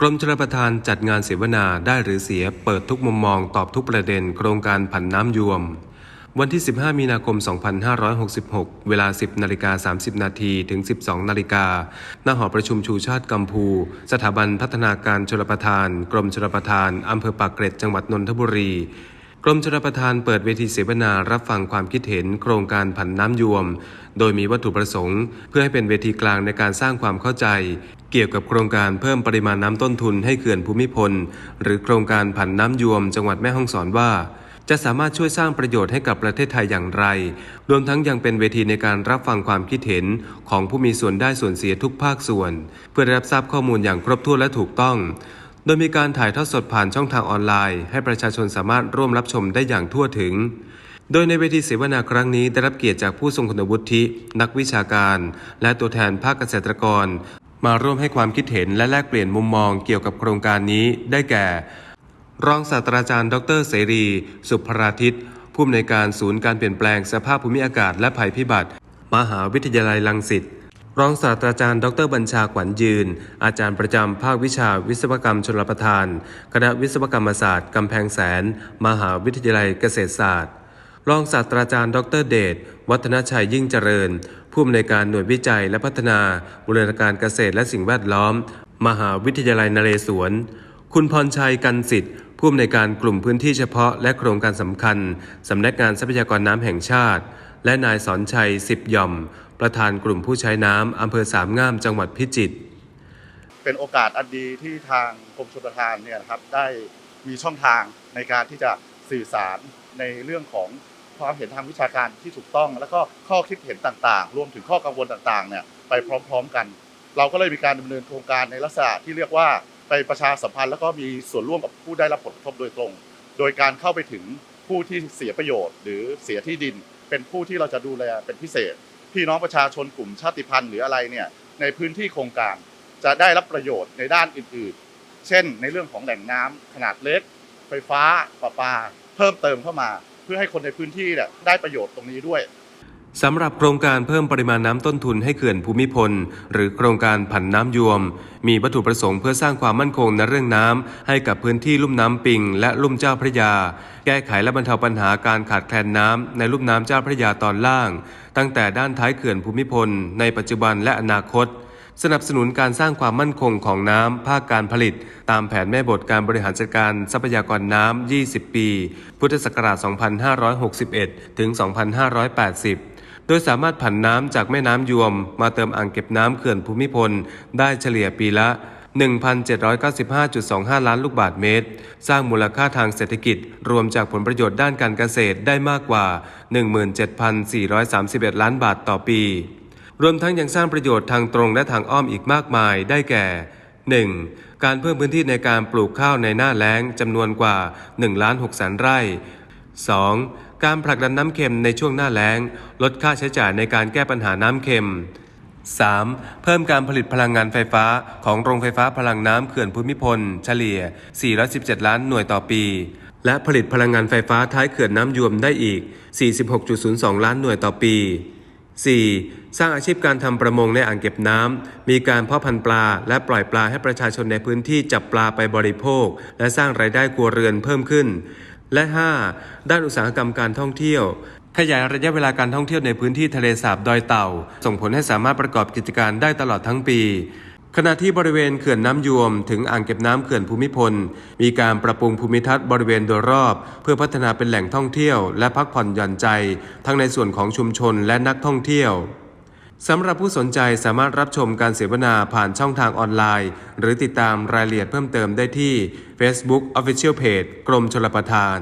กรมชลประทานจัดงานเสวนาได้หรือเสียเปิดทุกมุมมองตอบทุกประเด็น โครงการผันน้ำยวม วันที่ 15 มีนาคม 2566 เวลา 10 นาฬิกา 30 นาทีถึง 12 นาฬิกาณหอประชุมชูชาติกัมพู สถาบันพัฒนาการชลประทาน กรมชลประทานอำเภอปากเกร็ดจังหวัดนนทบุรี กรมชลประทานเปิดเวทีเสวนารับฟังความคิดเห็นโครงการผันน้ำยวม โดยมีวัตถุประสงค์ เพื่อให้เป็นเวทีกลางในการสร้างความเข้าใจ เกี่ยวกับโครงการเพิ่มปริมาณน้ำต้นทุนให้เขื่อนภูมิพล หรือโครงการผันน้ำยวม จังหวัดแม่ฮ่องสอนว่าจะสามารถช่วยสร้างประโยชน์ให้กับประเทศไทยอย่างไร รวมทั้งยังเป็นเวทีในการรับฟังความคิดเห็นของผู้มีส่วนได้ส่วนเสียทุกภาคส่วน เพื่อได้รับทราบข้อมูลอย่างครบถ้วนและถูกต้อง ดยมีการถ่ายทอดสดผ่านช่องทางออนไลน์ ให้ประชาชนสามารถร่วมรับชมได้อย่างทั่วถึง โดยในเวทีเสวนาครั้งนี้ได้รับเกียรติจากผู้ทรงคุณวุฒิ นักวิชาการ และตัวแทนภาคเกษตรกร มาร่วมให้ความคิดเห็นและแลกเปลี่ยนมุมมองเกี่ยวกับโครงการนี้ได้แก่ รองศาสตราจารย์ ดร เสรี สุภราทิตผู้อำนวยการศูนย์การเปลี่ยนแปลงสภาพภูมิอากาศและภัยพิบัติ มหาวิทยาลัยลังสิต รองศาสตราจารย์ ดรบัญชาขวัญยืน อาจารย์ประจำภาควิชาวิศวกรรมชลประทาน คณะวิศวกรรมศาสตร์ กำแพงแสน มหาวิทยาลัยเกษตรศาสตร์ รองศาสตราจารย์ ดรเดช วัฒนชัยยิ่งเจริญ ผู้อำนวยการหน่วยวิจัยและพัฒนาบรณาการเกษตรและสิ่งแวดล้อม มหาวิทยาลัยนเรศวร คุณพรชัยกันสิทธิ์ผู้อำนวยการกลุ่มพื้นที่เฉพาะและโครงการสำคัญ สำนักงานทรัพยากรน้ำแห่งชาติ และนายสอนชัยสิบย่อม ประธานกลุ่มผู้ใช้น้ำอำเภอสามงามจังหวัดพิจิตร เป็นโอกาสอันดีที่ทางกรมชลประทานเนี่ยครับได้มีช่องทางในการที่จะสื่อสารในเรื่องของความเห็นทางวิชาการที่ถูกต้อง แล้วก็ข้อคิดเห็นต่างๆ รวมถึงข้อกังวลต่างๆเนี่ยไปพร้อม ๆ กัน เราก็เลยมีการดำเนินโครงการในลักษณะที่เรียกว่าไปประชาสัมพันธ์แล้วก็มีส่วนร่วมกับผู้ได้รับผลกระทบโดยตรง โดยการเข้าไปถึงผู้ที่เสียประโยชน์ หรือเสียที่ดิน เป็นผู้ที่เราจะดูแลเป็นพิเศษ พี่น้องประชาชนกลุ่มชาติพันธุ์หรืออะไรเนี่ยในพื้นที่โครงการจะได้รับประโยชน์ในด้านอื่นๆ เช่น ในเรื่องของแหล่งน้ำขนาดเล็ก ไฟฟ้าประปา เพิ่มเติมเข้ามา เพื่อให้คนในพื้นที่เนี่ยได้ประโยชน์ตรงนี้ด้วย สำหรับโครงการเพิ่มปริมาณน้ำต้นทุนให้เขื่อนภูมิพล หรือโครงการผันน้ำยวม มีวัตถุประสงค์เพื่อสร้างความมั่นคงในเรื่องน้ำให้กับพื้นที่ลุ่มน้ำปิง และลุ่มเจ้าพระยา แก้ไขและบรรเทาปัญหาการขาดแคลนน้ำในลุ่มน้ำเจ้าพระยาตอนล่าง ตั้งแต่ด้านท้ายเขื่อนภูมิพล ในปัจจุบันและอนาคต สนับสนุนการสร้างความมั่นคงของน้ำภาคการผลิต ตามแผนแม่บทการบริหารจัดการทรัพยากรน้ำ 20 ปี พุทธศักราช 2561 ถึง 2580 โดยสามารถผันน้ำจากแม่น้ำยวม มาเติมอ่างเก็บน้ำเขื่อนภูมิพล ได้เฉลี่ยปีละ 1,795.25 ล้านลูกบาทเมตร สร้างมูลค่าทางเศรษฐกิจ รวมจากผลประโยชน์ด้านการเกษตรได้มากกว่า 17,431 ล้านบาทต่อปี รวมทั้งยังสร้างประโยชน์ทางตรงและทางอ้อมอีกมากมายได้แก่ 1. การเพิ่มพื้นที่ในการปลูกข้าวในหน้าแล้งจำนวนกว่า1ล้าน6แสนไร่ 2. การผลักดันน้ำเค็มในช่วงหน้าแล้ง ลดค่าใช้จ่ายในการแก้ปัญหาน้ำเค็ม 3. เพิ่มการผลิตพลังงานไฟฟ้าของโรงไฟฟ้าพลังน้ำเขื่อนภูมิพล เฉลี่ย 417 ล้านหน่วยต่อปี และผลิตพลังงานไฟฟ้าท้ายเขื่อนน้ำยวมได้อีก 46.02 ล้านหน่วยต่อปี 4. สร้างอาชีพการทำประมงในอ่างเก็บน้ำ มีการเพาะพันธุ์ปลา และปล่อยปลาให้ประชาชนในพื้นที่จับปลาไปบริโภค และสร้างรายได้ครัวเรือนเพิ่มขึ้น และ 5. ด้านอุตสาหกรรมการท่องเที่ยว ขยายระยะเวลาการท่องเที่ยวในพื้นที่ทะเลสาบดอยเต่า ส่งผลให้สามารถประกอบกิจการได้ตลอดทั้งปี ขณะที่บริเวณเขื่อนน้ำยวม ถึงอ่างเก็บน้ำเขื่อนภูมิพล มีการปรับปรุงภูมิทัศน์บริเวณโดยรอบ เพื่อพัฒนาเป็นแหล่งท่องเที่ยว และพักผ่อนหย่อนใจ ทั้งในส่วนของชุมชนและนักท่องเที่ยว สำหรับผู้สนใจสามารถรับชมการเสวนาผ่านช่องทางออนไลน์ หรือติดตามรายละเอียดเพิ่มเติมได้ที่ Facebook Official Page กรมชลประทาน